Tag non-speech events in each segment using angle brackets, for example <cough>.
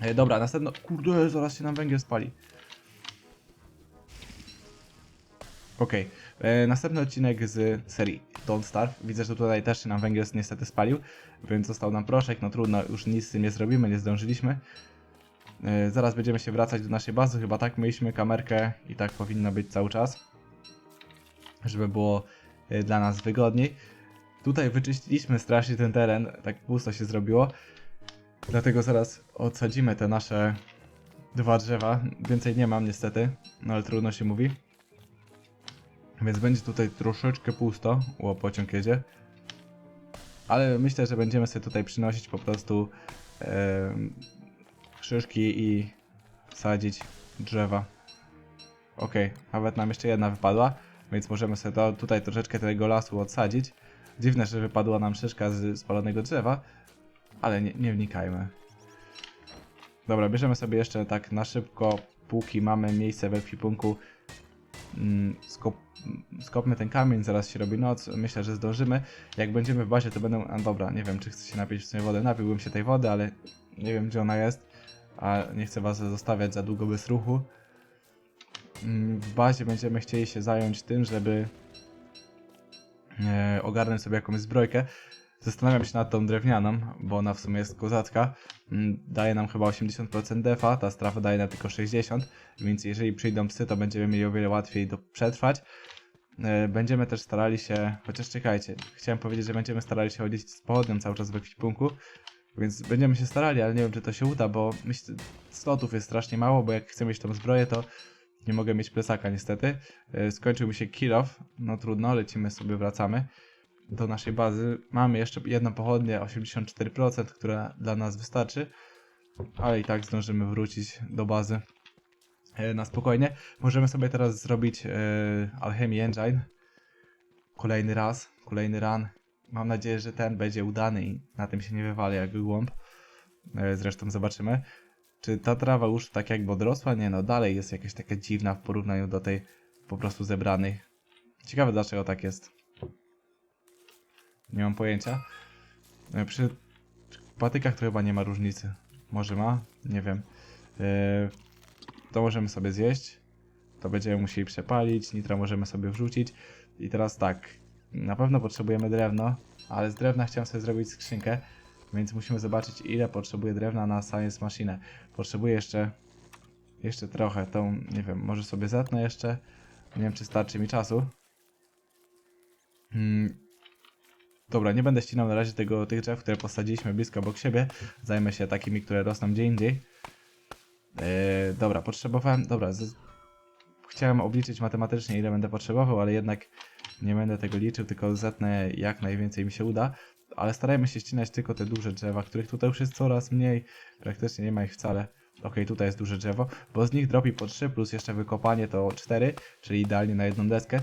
E, dobra, następno... Kurde, zaraz się nam węgiel spali. Okej, e, następny odcinek z serii Don't Starve. Widzę, że tutaj też się nam węgiel niestety spalił, więc został nam proszek, no trudno, już nic z tym nie zrobimy, nie zdążyliśmy. E, zaraz będziemy się wracać do naszej bazy, chyba tak mieliśmy kamerkę i tak powinno być cały czas, żeby było e, dla nas wygodniej. Tutaj wyczyściliśmy strasznie ten teren, tak pusto się zrobiło, dlatego zaraz odsadzimy te nasze dwa drzewa. Więcej nie mam niestety, no ale trudno się mówi. Więc będzie tutaj troszeczkę pusto. Ło, pociąg jedzie. Ale myślę, że będziemy sobie tutaj przynosić po prostu szyszki i sadzić drzewa. Okej, nawet nam jeszcze jedna wypadła, więc możemy sobie to, tutaj troszeczkę tego lasu odsadzić. Dziwne, że wypadła nam szyszka z spalonego drzewa, ale nie, nie wnikajmy. Dobra, bierzemy sobie jeszcze tak na szybko, póki mamy miejsce we kwipunku. Mm, skop, skopmy ten kamień, zaraz się robi noc. Myślę, że zdążymy. Jak będziemy w bazie, to będę. A dobra, nie wiem, czy chcę się napić w sumie wody. Napiłbym się tej wody, ale nie wiem, gdzie ona jest. A nie chcę was zostawiać za długo bez ruchu. Mm, W bazie będziemy chcieli się zająć tym, żeby e, ogarnąć sobie jakąś zbrojkę. Zastanawiam się nad tą drewnianą, bo ona w sumie jest kozacka. Mm, Daje nam chyba 80% defa, ta strafa daje nam tylko 60%, więc jeżeli przyjdą psy, to będziemy mieli o wiele łatwiej do przetrwać. E, Będziemy też starali się, chociaż czekajcie, chciałem powiedzieć, że będziemy starali się chodzić z pochodnią cały czas w ekwipunku, więc będziemy się starali, ale nie wiem, czy to się uda, bo myślę, slotów jest strasznie mało, bo jak chcę mieć tą zbroję, to nie mogę mieć plecaka niestety. E, Skończył mi się kill off, no trudno, lecimy sobie, wracamy do naszej bazy. Mamy jeszcze jedną pochodnię, 84%, która dla nas wystarczy, ale i tak zdążymy wrócić do bazy e, na spokojnie. Możemy sobie teraz zrobić e, Alchemy Engine. Kolejny raz, kolejny run. Mam nadzieję, że ten będzie udany i na tym się nie wywali jak głąb. E, zresztą zobaczymy. Czy ta trawa już tak jakby odrosła? Nie no, dalej jest jakaś taka dziwna w porównaniu do tej po prostu zebranej. Ciekawe dlaczego tak jest. Nie mam pojęcia. E, Przy patykach to chyba nie ma różnicy. Może ma? Nie wiem. E, To możemy sobie zjeść. To będziemy musieli przepalić. Nitra możemy sobie wrzucić. I teraz tak. Na pewno potrzebujemy drewno, ale z drewna chciałem sobie zrobić skrzynkę. Więc musimy zobaczyć ile potrzebuje drewna na Science Machine. Potrzebuję jeszcze jeszcze trochę. Tą, nie wiem, może sobie zetnę jeszcze. Nie wiem czy starczy mi czasu. Hmm, Dobra, nie będę ścinał na razie tego, tych drzew, które posadziliśmy blisko obok siebie. Zajmę się takimi, które rosną gdzie indziej. Eee, dobra, potrzebowałem. Dobra, z... chciałem obliczyć matematycznie, ile będę potrzebował, ale jednak nie będę tego liczył, tylko zetnę jak najwięcej mi się uda. Ale starajmy się ścinać tylko te duże drzewa, których tutaj już jest coraz mniej. Praktycznie nie ma ich wcale. Okej, tutaj jest duże drzewo, bo z nich dropi po 3, plus jeszcze wykopanie to 4, czyli idealnie na jedną deskę.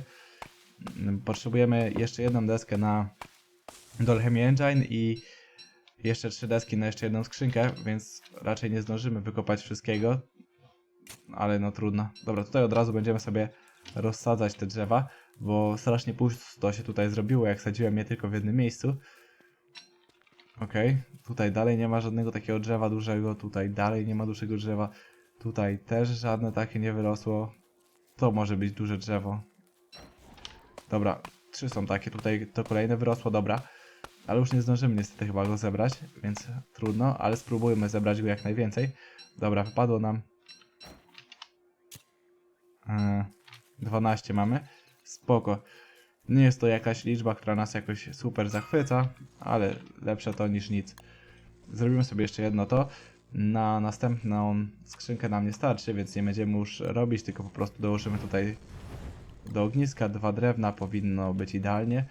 Potrzebujemy jeszcze jedną deskę na do Engine i jeszcze trzy deski na jeszcze jedną skrzynkę, więc raczej nie zdążymy wykopać wszystkiego, ale no trudno. Dobra, tutaj od razu będziemy sobie rozsadzać te drzewa, bo strasznie pusto się tutaj zrobiło, jak sadziłem je tylko w jednym miejscu. Okej, tutaj dalej nie ma żadnego takiego drzewa dużego, tutaj dalej nie ma dużego drzewa, tutaj też żadne takie nie wyrosło. To może być duże drzewo. Dobra, trzy są takie, tutaj to kolejne wyrosło, dobra. Ale już nie zdążymy niestety chyba go zebrać, więc trudno, ale spróbujmy zebrać go jak najwięcej. Dobra, wypadło nam... E, 12 mamy. Spoko. Nie jest to jakaś liczba, która nas jakoś super zachwyca, ale lepsze to niż nic. Zrobimy sobie jeszcze jedno to. Na następną skrzynkę nam nie starczy, więc nie będziemy już robić, tylko po prostu dołożymy tutaj do ogniska dwa drewna, powinno być idealnie.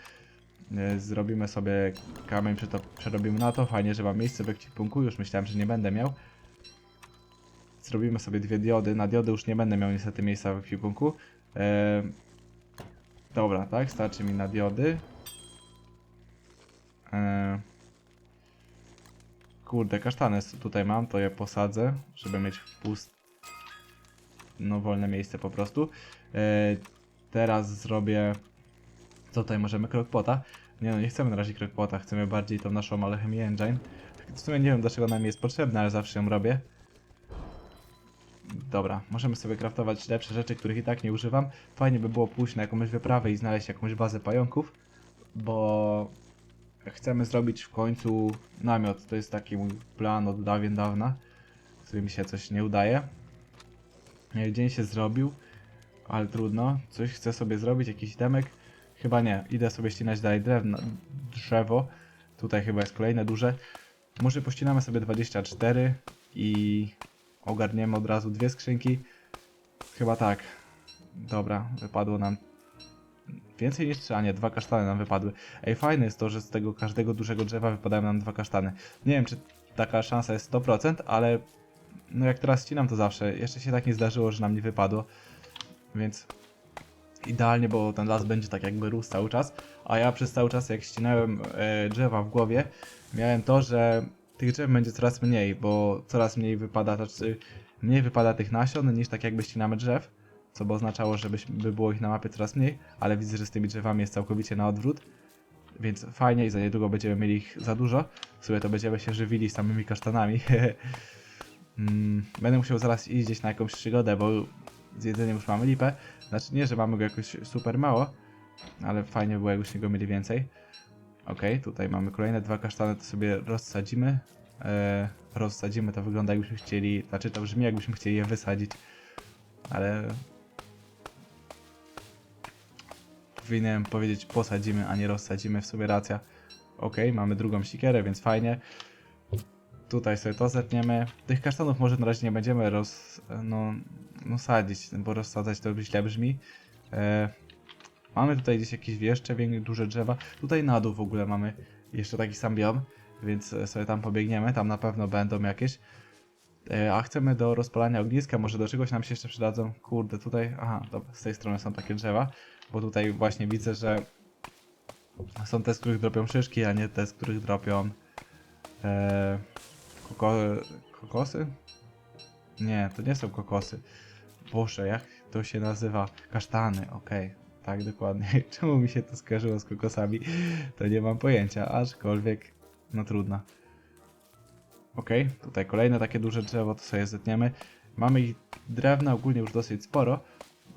E, Zrobimy sobie kamień, przerobimy na to. Fajnie, że mam miejsce w ekwipunku. Już myślałem, że nie będę miał. Zrobimy sobie dwie diody. Na diody już nie będę miał niestety miejsca w ekwipunku. E, dobra, tak? Starczy mi na diody. E, kurde, kasztany tutaj mam, to je posadzę, żeby mieć pust... No, wolne miejsce po prostu. E, teraz zrobię... Co tutaj możemy? Crockpota. Nie no, nie chcemy na razie Crockpota, chcemy bardziej tą naszą Alchemy Engine. W sumie nie wiem dlaczego nam jest potrzebna, ale zawsze ją robię. Dobra, możemy sobie craftować lepsze rzeczy, których i tak nie używam. Fajnie by było pójść na jakąś wyprawę i znaleźć jakąś bazę pająków, bo chcemy zrobić w końcu namiot. To jest taki mój plan od dawien dawna, który mi się coś nie udaje. Dzień się zrobił, ale trudno. Coś chcę sobie zrobić, jakiś demek. Chyba nie. Idę sobie ścinać dalej drewno, drzewo. Tutaj chyba jest kolejne duże. Może pościnamy sobie 24 i ogarniemy od razu dwie skrzynki. Chyba tak. Dobra, wypadło nam więcej niż trzy, a nie, dwa kasztany nam wypadły. Ej, fajne jest to, że z tego każdego dużego drzewa wypadają nam dwa kasztany. Nie wiem, czy taka szansa jest 100%, ale no jak teraz ścinam to zawsze. Jeszcze się tak nie zdarzyło, że nam nie wypadło. Więc idealnie, bo ten las będzie tak jakby rósł cały czas. A ja przez cały czas jak ścinałem e, drzewa w głowie, miałem to, że tych drzew będzie coraz mniej, bo coraz mniej wypada, znaczy mniej wypada tych nasion niż tak jakby ścinamy drzew, co by oznaczało, że by było ich na mapie coraz mniej, ale widzę, że z tymi drzewami jest całkowicie na odwrót, więc fajnie i za niedługo będziemy mieli ich za dużo. W sumie to będziemy się żywili samymi kasztanami. <laughs> Mm, Będę musiał zaraz iść gdzieś na jakąś przygodę, bo z jedzeniem już mamy lipę. Znaczy nie, że mamy go jakoś super mało, ale fajnie by było jakbyśmy go mieli więcej. Okej, tutaj mamy kolejne dwa kasztany, to sobie rozsadzimy. E, rozsadzimy, to wygląda jakbyśmy chcieli, znaczy to brzmi jakbyśmy chcieli je wysadzić, ale... Powinienem powiedzieć posadzimy, a nie rozsadzimy, w sumie racja. Okej, mamy drugą sikierę, więc fajnie. Tutaj sobie to zetniemy. Tych kasztanów może na razie nie będziemy roz... no... no sadzić, bo rozsadzać to źle brzmi. E, Mamy tutaj gdzieś jakieś jeszcze większe, duże drzewa. Tutaj na dół w ogóle mamy jeszcze taki sam biom, więc e, sobie tam pobiegniemy. Tam na pewno będą jakieś. E, A chcemy do rozpalania ogniska, może do czegoś nam się jeszcze przydadzą. Kurde, tutaj, aha, dobra, z tej strony są takie drzewa, bo tutaj właśnie widzę, że są te, z których dropią szyszki, a nie te, z których dropią e, koko, kokosy? Nie, to nie są kokosy. Boże, jak to się nazywa? Kasztany, okej. Tak, dokładnie. <laughs> Czemu mi się to skojarzyło z kokosami? To nie mam pojęcia, aczkolwiek, no trudno. Okej, tutaj kolejne takie duże drzewo, to sobie zetniemy. Mamy ich drewna ogólnie już dosyć sporo,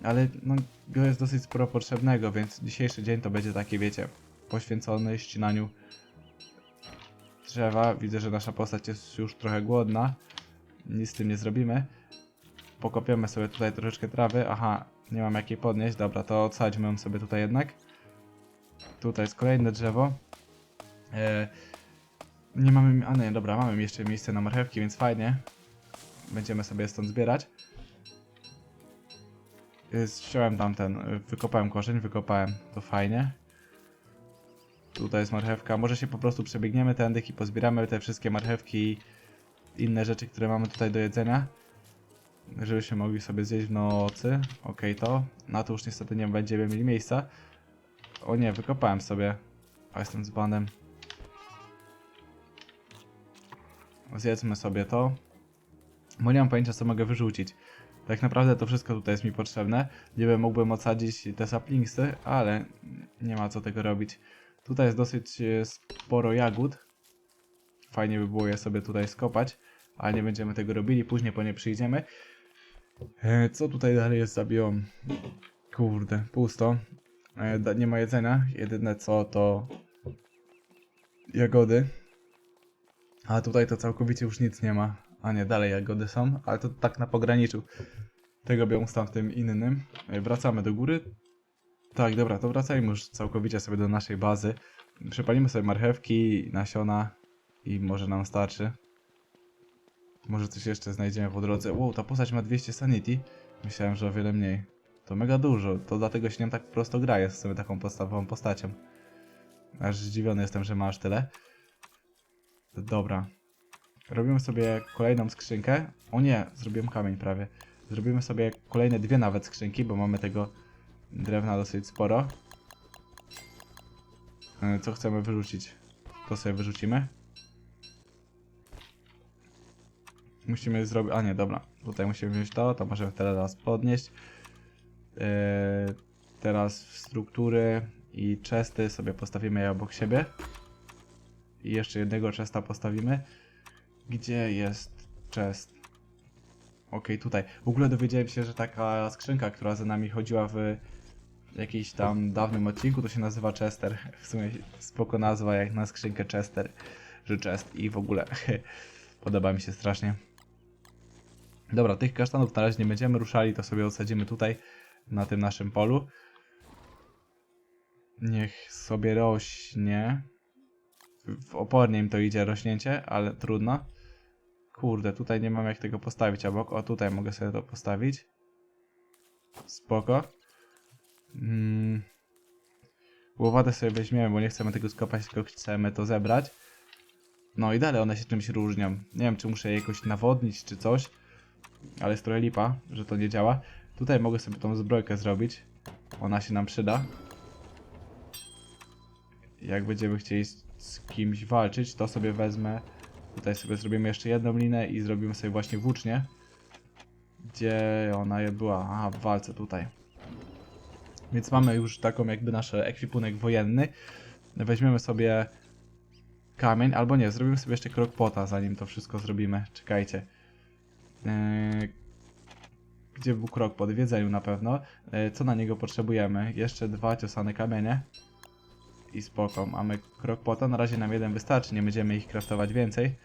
ale no, go jest dosyć sporo potrzebnego, więc dzisiejszy dzień to będzie taki, wiecie, poświęcony ścinaniu drzewa. Widzę, że nasza postać jest już trochę głodna. Nic z tym nie zrobimy. Pokopiemy sobie tutaj troszeczkę trawy. Aha, nie mam jakiej podnieść. Dobra, to odsadźmy ją sobie tutaj jednak. Tutaj jest kolejne drzewo. E, nie mamy... A nie, dobra, mamy jeszcze miejsce na marchewki, więc fajnie. Będziemy sobie stąd zbierać. E, Ściąłem tamten, e, wykopałem korzeń, wykopałem, to fajnie. Tutaj jest marchewka, może się po prostu przebiegniemy tędy i pozbieramy te wszystkie marchewki inne rzeczy, które mamy tutaj do jedzenia. Żebyśmy mogli sobie zjeść w nocy. Okej, to. Na to już niestety nie będziemy mieli miejsca. O nie, wykopałem sobie. A jestem z banem. Zjedzmy sobie to. Bo nie mam pojęcia, co mogę wyrzucić. Tak naprawdę to wszystko tutaj jest mi potrzebne. Niby mógłbym odsadzić te saplingsy, ale nie ma co tego robić. Tutaj jest dosyć e, sporo jagód. Fajnie by było je sobie tutaj skopać, ale nie będziemy tego robili. Później po nie przyjdziemy. E, Co tutaj dalej jest za? Kurde, pusto. E, da- Nie ma jedzenia. Jedyne co to jagody. A tutaj to całkowicie już nic nie ma. A nie, dalej jagody są, ale to tak na pograniczu tego biomu z tamtym innym. E, Wracamy do góry. Tak, dobra, to wracajmy już całkowicie sobie do naszej bazy. Przepalimy sobie marchewki, nasiona i może nam starczy. Może coś jeszcze znajdziemy po drodze. Wow, ta postać ma 200 sanity. Myślałem, że o wiele mniej. To mega dużo, to dlatego się nią tak prosto gra, jest sobie taką podstawową postacią. Aż zdziwiony jestem, że ma aż tyle. Dobra. Robimy sobie kolejną skrzynkę. O nie, zrobiłem kamień prawie. Zrobimy sobie kolejne dwie nawet skrzynki, bo mamy tego drewna dosyć sporo. E, Co chcemy wyrzucić? To sobie wyrzucimy. Musimy zrobić. A nie, dobra. Tutaj musimy wziąć to, to możemy teraz podnieść. E, teraz struktury i chesty sobie postawimy je obok siebie. I jeszcze jednego chesta postawimy. Gdzie jest chest? Okej, tutaj. W ogóle dowiedziałem się, że taka skrzynka, która za nami chodziła w jakimś tam dawnym odcinku, to się nazywa Chester. W sumie spoko nazwa jak na skrzynkę Chester, że Chest i w ogóle <laughs> podoba mi się strasznie. Dobra, tych kasztanów na razie nie będziemy ruszali, to sobie osadzimy tutaj, na tym naszym polu. Niech sobie rośnie. W opornie im to idzie rośnięcie, ale trudno. Kurde, tutaj nie mam jak tego postawić obok. O, tutaj mogę sobie to postawić. Spoko. Mm. Łowadę sobie weźmiemy, bo nie chcemy tego skopać, tylko chcemy to zebrać. No i dalej one się czymś różnią. Nie wiem, czy muszę je jakoś nawodnić, czy coś. Ale jest trochę lipa, że to nie działa. Tutaj mogę sobie tą zbrojkę zrobić. Ona się nam przyda. Jak będziemy chcieli z, kimś walczyć, to sobie wezmę. Tutaj sobie zrobimy jeszcze jedną linę i zrobimy sobie właśnie włócznię. Gdzie ona była? Aha, w walce tutaj. Więc mamy już taką jakby nasz ekwipunek wojenny. Weźmiemy sobie kamień, albo nie, zrobimy sobie jeszcze krok pota, zanim to wszystko zrobimy. Czekajcie. Eee, gdzie był krok pod w jedzeniu na pewno. Eee, co na niego potrzebujemy? Jeszcze dwa ciosane kamienie. I spoko, mamy krok pota. Na razie nam jeden wystarczy, nie będziemy ich kraftować więcej.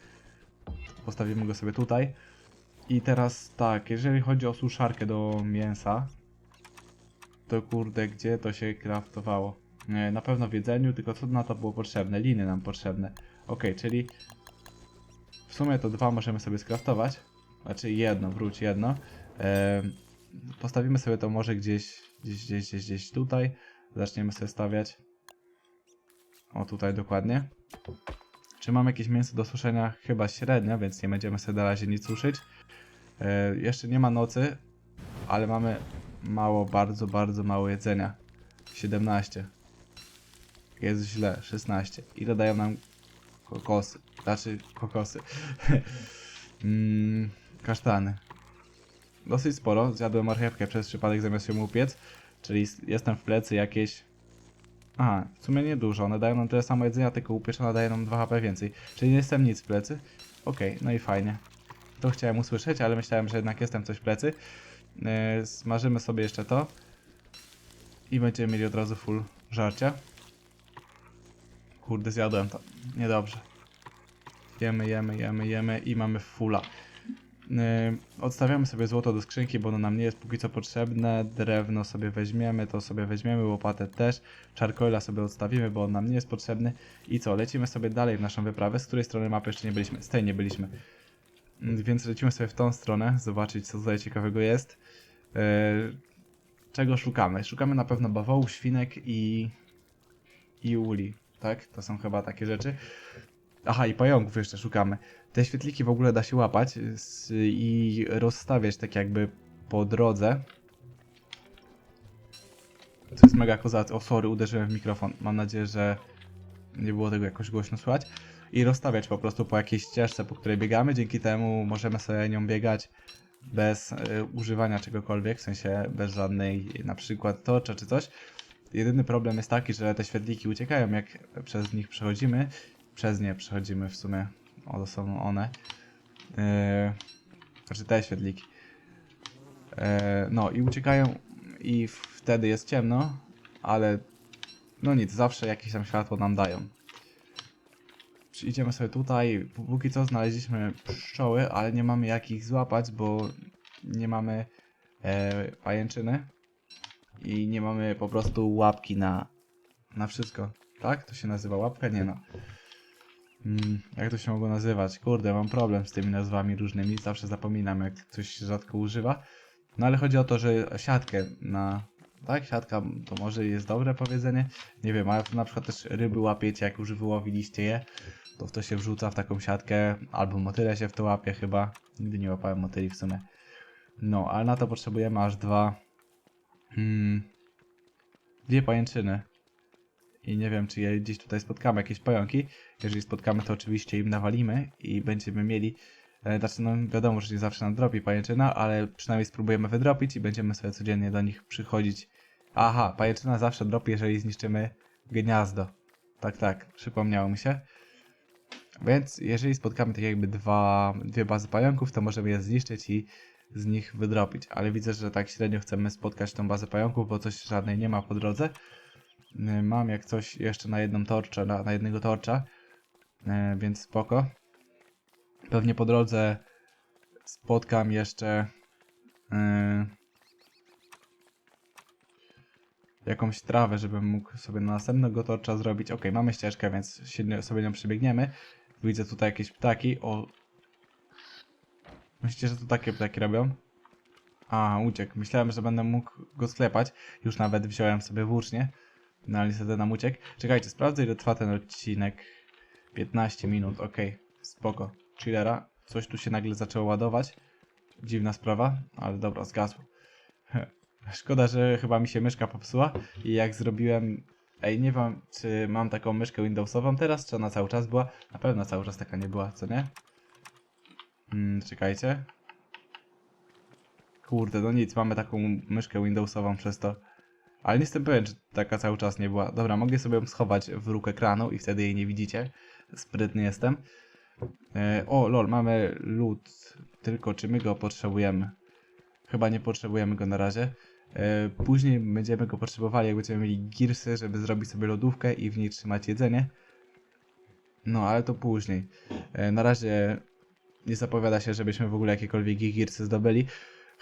Postawimy go sobie tutaj. I teraz tak, jeżeli chodzi o suszarkę do mięsa, to kurde, gdzie to się kraftowało? Nie, na pewno w jedzeniu, tylko co na to było potrzebne? Liny nam potrzebne. Ok, czyli w sumie to dwa możemy sobie skraftować. Znaczy jedno, wróć jedno. Em, postawimy sobie to może gdzieś, gdzieś, gdzieś, gdzieś, gdzieś tutaj. Zaczniemy sobie stawiać. O, tutaj dokładnie. Czy mam jakieś mięso do suszenia? Chyba średnio, więc nie będziemy sobie na razie nic suszyć. E, jeszcze nie ma nocy, ale mamy mało, bardzo, bardzo mało jedzenia. 17. Jest źle, 16. Ile dają nam kokosy? Znaczy, kokosy. <laughs> mm, kasztany. Dosyć sporo. Zjadłem marchewkę przez przypadek zamiast ją upiec. Czyli jestem w plecy jakieś Aha, w sumie nie dużo. One dają nam tyle samo jedzenia, tylko upieczona daje nam 2 HP więcej. Czyli nie jestem nic w plecy. Okej, no i fajnie. To chciałem usłyszeć, ale myślałem, że jednak jestem coś w plecy. Yy, smażymy sobie jeszcze to. I będziemy mieli od razu full żarcia. Kurde, zjadłem to. Niedobrze. Jemy, jemy, jemy, jemy i mamy fulla. Yy, odstawiamy sobie złoto do skrzynki, bo ono nam nie jest póki co potrzebne. Drewno sobie weźmiemy, to sobie weźmiemy, łopatę też. Charcoala sobie odstawimy, bo on nam nie jest potrzebny. I co, lecimy sobie dalej w naszą wyprawę. Z której strony mapy jeszcze nie byliśmy? Z tej nie byliśmy. Mm, Więc lecimy sobie w tą stronę, zobaczyć co tutaj ciekawego jest. Yy, czego szukamy? Szukamy na pewno bawołów, świnek i... i uli, tak? To są chyba takie rzeczy. Aha, i pająków jeszcze szukamy. Te świetliki w ogóle da się łapać i rozstawiać tak jakby po drodze. To jest mega kozackie. O, sorry, uderzyłem w mikrofon. Mam nadzieję, że nie było tego jakoś głośno słychać. I rozstawiać po prostu po jakiejś ścieżce, po której biegamy. Dzięki temu możemy sobie nią biegać bez y, używania czegokolwiek, w sensie bez żadnej na przykład tocza czy coś. Jedyny problem jest taki, że te świetliki uciekają, jak przez nich przechodzimy. Przez nie przechodzimy w sumie. O, to są one. Yy, znaczy te świetliki. Yy, no i uciekają i wtedy jest ciemno, ale no nic, zawsze jakieś tam światło nam dają. Idziemy sobie tutaj. Póki co znaleźliśmy pszczoły, ale nie mamy jak ich złapać, bo nie mamy e, pajęczyny i nie mamy po prostu łapki na, na wszystko. Tak? To się nazywa łapka? Nie no. Mm, jak to się mogło nazywać? Kurde, mam problem z tymi nazwami różnymi, zawsze zapominam, jak coś się rzadko używa. No ale chodzi o to, że siatkę na... Tak, siatka to może jest dobre powiedzenie. Nie wiem, ale na przykład też ryby łapiecie, jak już wyłowiliście je, to w to się wrzuca w taką siatkę, albo motyle się w to łapie chyba. Nigdy nie łapałem motyli w sumie. No, ale na to potrzebujemy aż dwa... Mm, dwie pajęczyny. I nie wiem, czy je gdzieś tutaj spotkamy, jakieś pająki. Jeżeli spotkamy, to oczywiście im nawalimy i będziemy mieli. E, znaczy, no wiadomo, że nie zawsze nam dropi pajęczyna, ale przynajmniej spróbujemy wydropić i będziemy sobie codziennie do nich przychodzić. Aha, pajęczyna zawsze dropi, jeżeli zniszczymy gniazdo. Tak, tak, przypomniało mi się. Więc jeżeli spotkamy tak jakby dwa, dwie bazy pająków, to możemy je zniszczyć i z nich wydropić. Ale widzę, że tak średnio chcemy spotkać tą bazę pająków, bo coś żadnej nie ma po drodze. Y, Mam jak coś jeszcze na jedną torczę, na, na jednego torcza, y, więc spoko. Pewnie po drodze spotkam jeszcze y, jakąś trawę, żebym mógł sobie na następnego torcza zrobić. Ok, mamy ścieżkę, więc sobie nią przebiegniemy. Widzę tutaj jakieś ptaki. O. Myślicie, że to takie ptaki robią? A, uciekł. Myślałem, że będę mógł go sklepać. Już nawet wziąłem sobie włócznie. No ale niestety nam uciekł. Czekajcie, sprawdzę ile trwa ten odcinek. 15 minut, ok. Spoko. Chillera. Coś tu się nagle zaczęło ładować. Dziwna sprawa, ale dobra, zgasło. <laughs> Szkoda, że chyba mi się myszka popsuła i jak zrobiłem... Ej, nie wiem, czy mam taką myszkę Windowsową teraz, czy ona cały czas była? Na pewno cały czas taka nie była, co nie? Hmm, czekajcie. Kurde, no nic, mamy taką myszkę Windowsową przez to. Ale nie jestem pewien, czy taka cały czas nie była. Dobra, mogę sobie ją schować w róg ekranu i wtedy jej nie widzicie. Sprytny jestem. E, o, lol, mamy lód. Tylko czy my go potrzebujemy? Chyba nie potrzebujemy go na razie. E, później będziemy go potrzebowali, jak będziemy mieli girsy, żeby zrobić sobie lodówkę i w niej trzymać jedzenie. No, ale to później. E, na razie nie zapowiada się, żebyśmy w ogóle jakiekolwiek girsy zdobyli.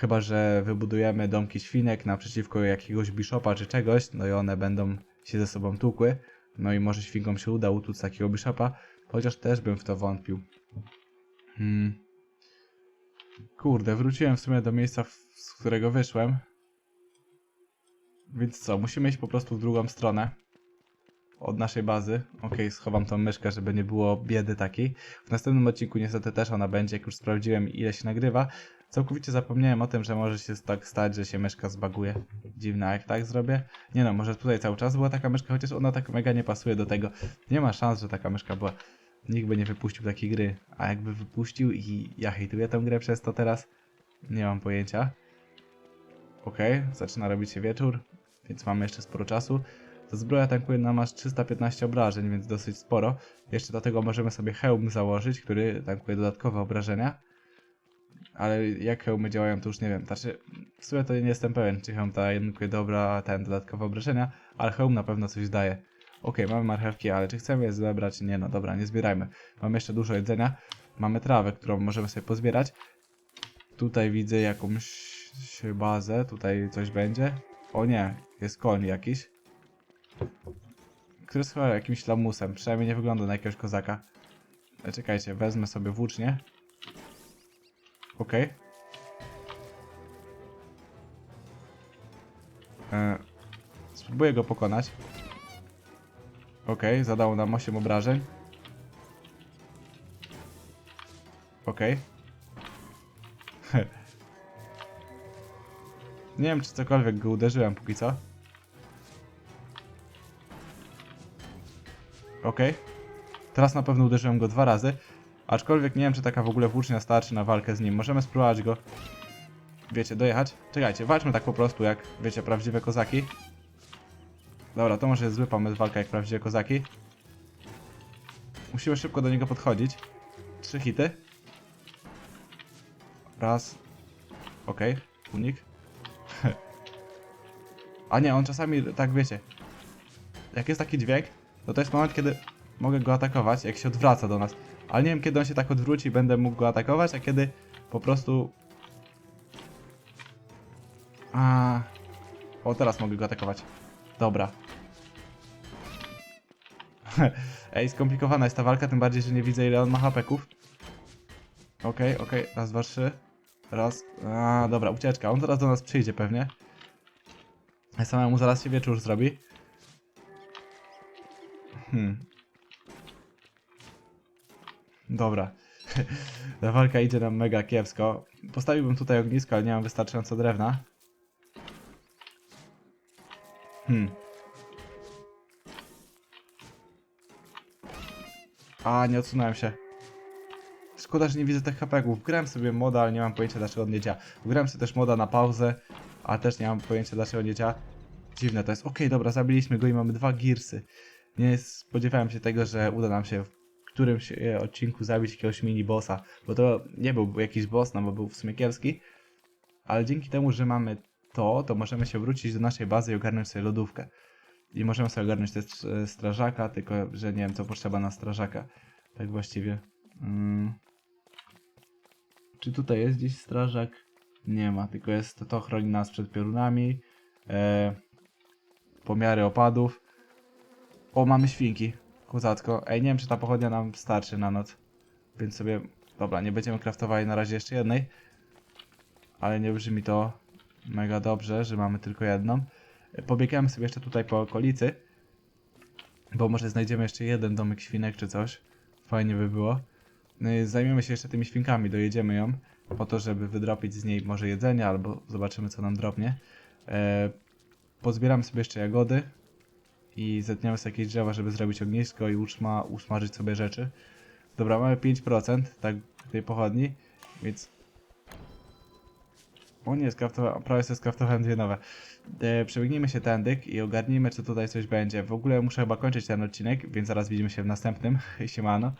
Chyba, że wybudujemy domki świnek naprzeciwko jakiegoś bishopa czy czegoś, no i one będą się ze sobą tukły. No i może świnkom się uda utłuc takiego bishopa, chociaż też bym w to wątpił. Hmm. Kurde, wróciłem w sumie do miejsca, z którego wyszłem. Więc co, musimy iść po prostu w drugą stronę. Od naszej bazy. Okej, schowam tą myszkę, żeby nie było biedy takiej. W następnym odcinku niestety też ona będzie, jak już sprawdziłem ile się nagrywa. Całkowicie zapomniałem o tym, że może się tak stać, że się myszka zbaguje. Dziwne, a jak tak zrobię? Nie no, może tutaj cały czas była taka myszka, chociaż ona tak mega nie pasuje do tego. Nie ma szans, że taka myszka była. Nikt by nie wypuścił takiej gry. A jakby wypuścił i ja hejtuję tę grę przez to teraz, nie mam pojęcia. Okej, zaczyna robić się wieczór, więc mamy jeszcze sporo czasu. Ta zbroja tankuje nam aż 315 obrażeń, więc dosyć sporo. Jeszcze do tego możemy sobie hełm założyć, który tankuje dodatkowe obrażenia. Ale jak hełmy działają, to już nie wiem. Znaczy, w sumie to nie jestem pewien, czy hełm tankuje dobra, ten dodatkowe obrażenia, ale hełm na pewno coś daje. Okej, mamy marchewki, ale czy chcemy je zebrać? Nie, no dobra, nie zbierajmy. Mamy jeszcze dużo jedzenia. Mamy trawę, którą możemy sobie pozbierać. Tutaj widzę jakąś bazę, tutaj coś będzie. O nie, jest koń jakiś. Który jest chyba jakimś lamusem, przynajmniej nie wygląda na jakiegoś kozaka. E, Czekajcie, wezmę sobie włócznie. Okej. E, Spróbuję go pokonać. Okej, zadał nam 8 obrażeń. Okej. <laughs> Nie wiem, czy cokolwiek go uderzyłem póki co. Okej. Teraz na pewno uderzyłem go dwa razy. Aczkolwiek nie wiem, czy taka w ogóle włócznia starczy na walkę z nim. Możemy spróbować go, wiecie, dojechać. Czekajcie, walczmy tak po prostu, jak, wiecie, prawdziwe kozaki. Dobra, to może jest zły pomysł, walka jak prawdziwe kozaki. Musimy szybko do niego podchodzić. Trzy hity. Raz. Okej, unik. <laughs> A nie, on czasami, tak wiecie, jak jest taki dźwięk, to to jest moment, kiedy mogę go atakować, jak się odwraca do nas. Ale nie wiem, kiedy on się tak odwróci będę mógł go atakować, a kiedy po prostu... A... O, teraz mogę go atakować. Dobra. <laughs> Ej, skomplikowana jest ta walka, tym bardziej, że nie widzę ile on ma hapeków. Okej, okej, raz, dwa, trzy. Raz. A, dobra, ucieczka. On zaraz do nas przyjdzie pewnie. Samemu zaraz się wieczór zrobi. Hmm. Dobra. <laughs> Ta walka idzie nam mega kiepsko. Postawiłbym tutaj ognisko, ale nie mam wystarczająco drewna. Hmm. A, nie odsunąłem się. Szkoda, że nie widzę tych hapeków. Grałem sobie moda, ale nie mam pojęcia dlaczego on nie działa. Grałem sobie też moda na pauzę, a też nie mam pojęcia dlaczego nie działa. Dziwne to jest. Okej, dobra, zabiliśmy go i mamy dwa girsy. Nie spodziewałem się tego, że uda nam się którymś e, odcinku zabić jakiegoś mini bossa, bo to nie był jakiś boss, no bo był w sumie kiepski, ale dzięki temu, że mamy to, to możemy się wrócić do naszej bazy i ogarnąć sobie lodówkę. I możemy sobie ogarnąć też e, strażaka, tylko że nie wiem co potrzeba na strażaka. Tak właściwie. Mm. Czy tutaj jest gdzieś strażak? Nie ma, tylko jest to, to chroni nas przed piorunami. E, pomiary opadów. O, mamy świnki. Kozacko. Ej, nie wiem, czy ta pochodnia nam starczy na noc. Więc sobie... Dobra, nie będziemy kraftowali na razie jeszcze jednej. Ale nie brzmi to mega dobrze, że mamy tylko jedną. E, Pobiegamy sobie jeszcze tutaj po okolicy. Bo może znajdziemy jeszcze jeden domek świnek czy coś. Fajnie by było. No Zajmiemy się jeszcze tymi świnkami, dojedziemy ją. Po to, żeby wydropić z niej może jedzenie, albo zobaczymy co nam dropnie. E, pozbieramy sobie jeszcze jagody. I zetniemy sobie jakieś drzewa, żeby zrobić ognisko i uszma, usmażyć sobie rzeczy. Dobra, mamy 5% tak, tej pochodni, więc... O nie, skraftowałem, prawie sobie skraftowałem dwie nowe. E, przebiegnijmy się tędyk i ogarnijmy, czy tutaj coś będzie. W ogóle muszę chyba kończyć ten odcinek, więc zaraz widzimy się w następnym. <laughs> Siemano.